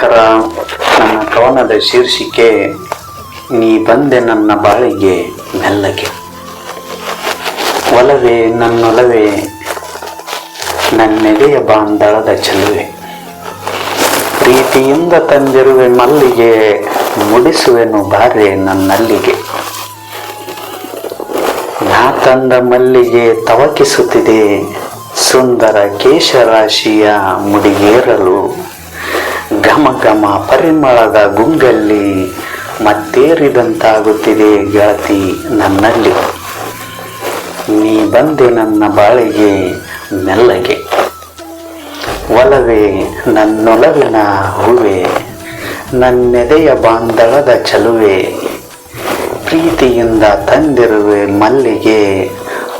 ನಮಸ್ಕಾರ ನನ್ನ ಕವನದ ಶೀರ್ಷಿಕೆ, ನೀ ಬಂದೆ ನನ್ನ ಬಾಳಿಗೆ ಮೆಲ್ಲಗೆ ಒಲವೇ ನನ್ನೊಲವೇ ನನ್ನೆಡೆಯ ಬಾಂಧಳದ ಚೆಲುವೆ. ಪ್ರೀತಿಯಿಂದ ತಂದಿರುವೆ ಮಲ್ಲಿಗೆ, ಮುಡಿಸುವೆನು ಬಾರೆ ನನ್ನಲ್ಲಿಗೆ. ನಾ ತಂದ ಮಲ್ಲಿಗೆ ತವಕಿಸುತ್ತಿದೆ, ಸುಂದರ ಕೇಶರಾಶಿಯ ಮುಡಿಗೇರಲು ಘಮ ಘಮ ಪರಿಮಳದ ಗುಂಗಲ್ಲಿ ಮತ್ತೇರಿದಂತಾಗುತ್ತಿದೆ ಗೆಳತಿ ನನ್ನಲ್ಲಿ. ನೀ ಬಂದೆ ನನ್ನ ಬಾಳಿಗೆ ಮೆಲ್ಲಗೆ ಒಲವೇ ನನ್ನೊಲವಿನ ಹೂವೆ, ನನ್ನೆದೆಯ ಬಾಂಧವದ ಚಲುವೆ. ಪ್ರೀತಿಯಿಂದ ತಂದಿರುವೆ ಮಲ್ಲಿಗೆ,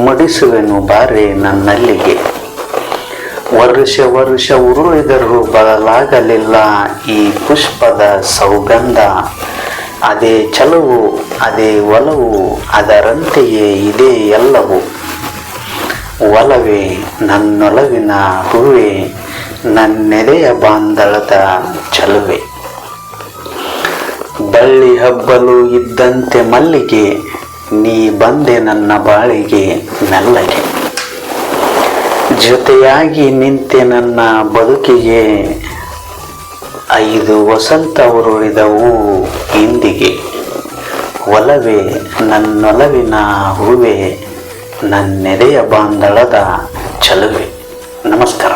ಮುಡಿಸುವೆನು ಬಾರೆ ನನ್ನಲ್ಲಿಗೆ. ವರ್ಷ ವರ್ಷ ಉರುಳಿದರೂ ಬದಲಾಗಲಿಲ್ಲ ಈ ಪುಷ್ಪದ ಸೌಗಂಧ. ಅದೇ ಚಲವು, ಅದೇ ಒಲವು, ಅದರಂತೆಯೇ ಇದೆ ಎಲ್ಲವೂ. ಒಲವೇ ನನ್ನೊಲವಿನ ಹೂವೆ ನನ್ನೆದೆಯ ಬಾಂಧಳದ ಚಲುವೆ. ಬಳ್ಳಿ ಹಬ್ಬಲು ಇದ್ದಂತೆ ಮಲ್ಲಿಗೆ, ನೀ ಬಂದೆ ನನ್ನ ಬಾಳಿಗೆ ಮೆಲ್ಲಗೆ ಜೊತೆಯಾಗಿ ನಿಂತೆ ನನ್ನ ಬದುಕಿಗೆ ಐದು ವಸಂತ ಉರುಳಿದವು ಇಂದಿಗೆ ಒಲವೇ ನನ್ನೊಲವಿನ ಹೂವೆ ನನ್ನೆದೆಯ ಬಾಂಧಳದ ಚಲುವೆ. ನಮಸ್ಕಾರ.